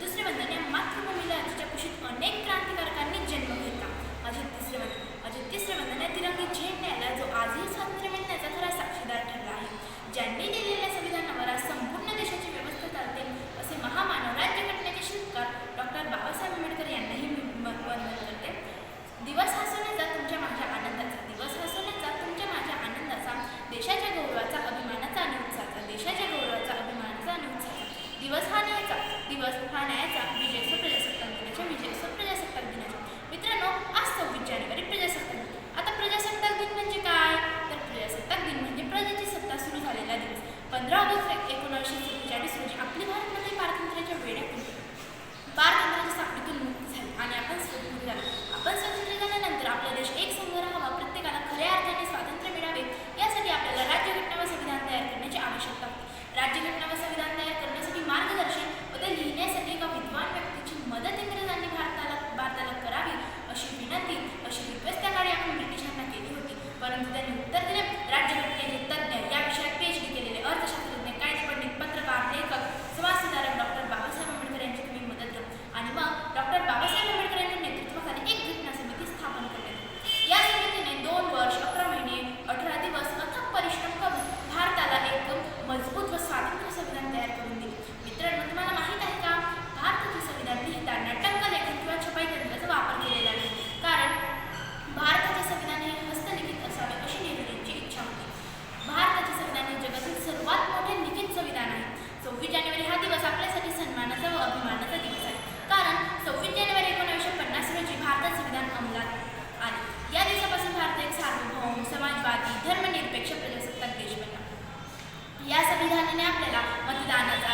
दुसरे म्हणजे मातृभूमीला तिच्या कुशीत अनेक क्रांतिकारकांनी દિવસ થાણે ચાપી જશે into the दानाचा